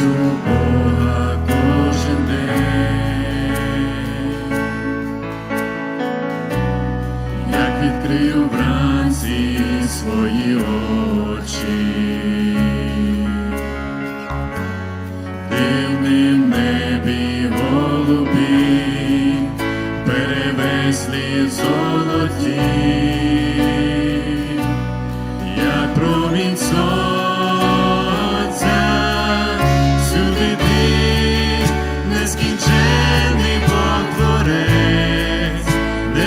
Прошу як відкрию вранці свої очі, дивним небі голубі, перевеслі золоті, як промінь сонця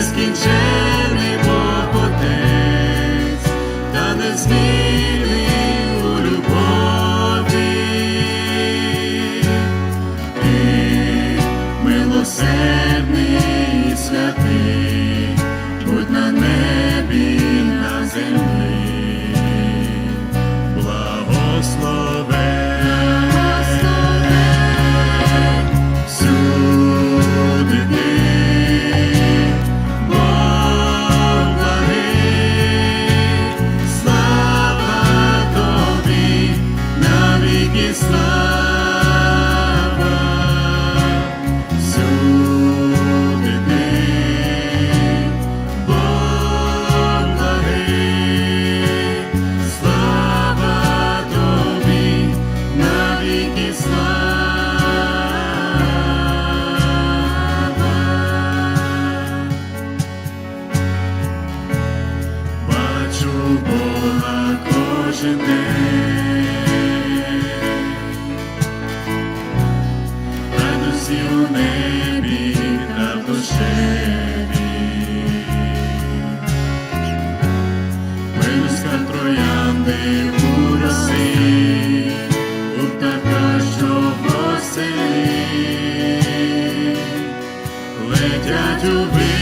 нескінчений Бог Отець, та не змій. чини, радості у небі та душеві, виноска троянди у роси, у така, що поселі, летять у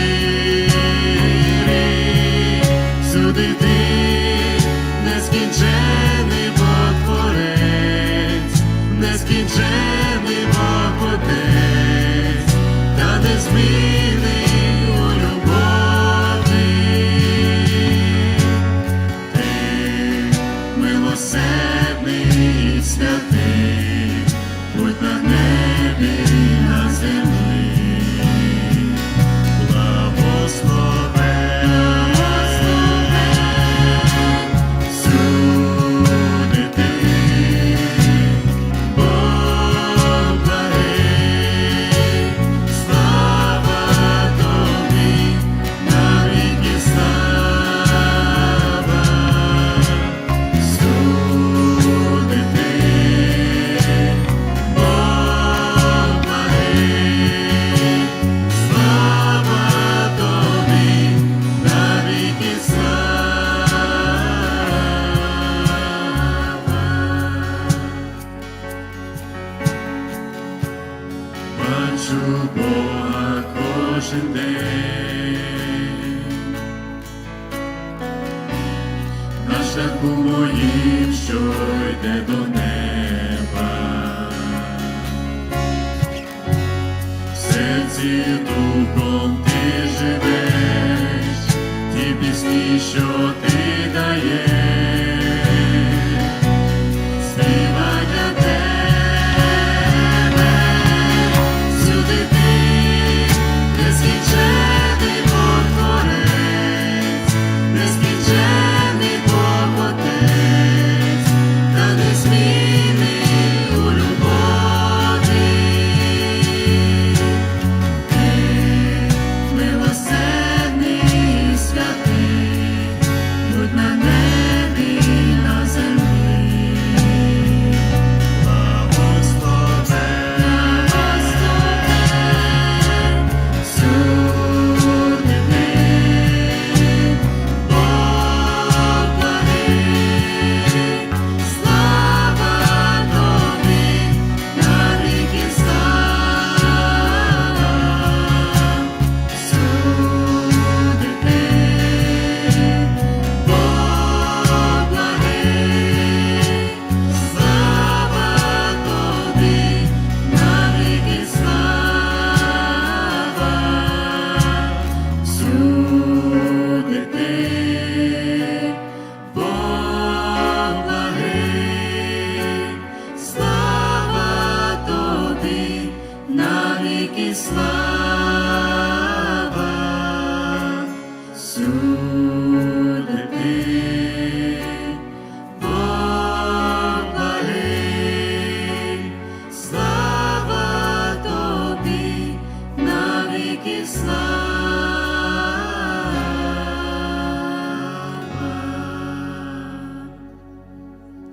Бога кожен на шляху моїм, що йде до неба, серці духом ти живеш, ті пісні, що ти даєш. soon.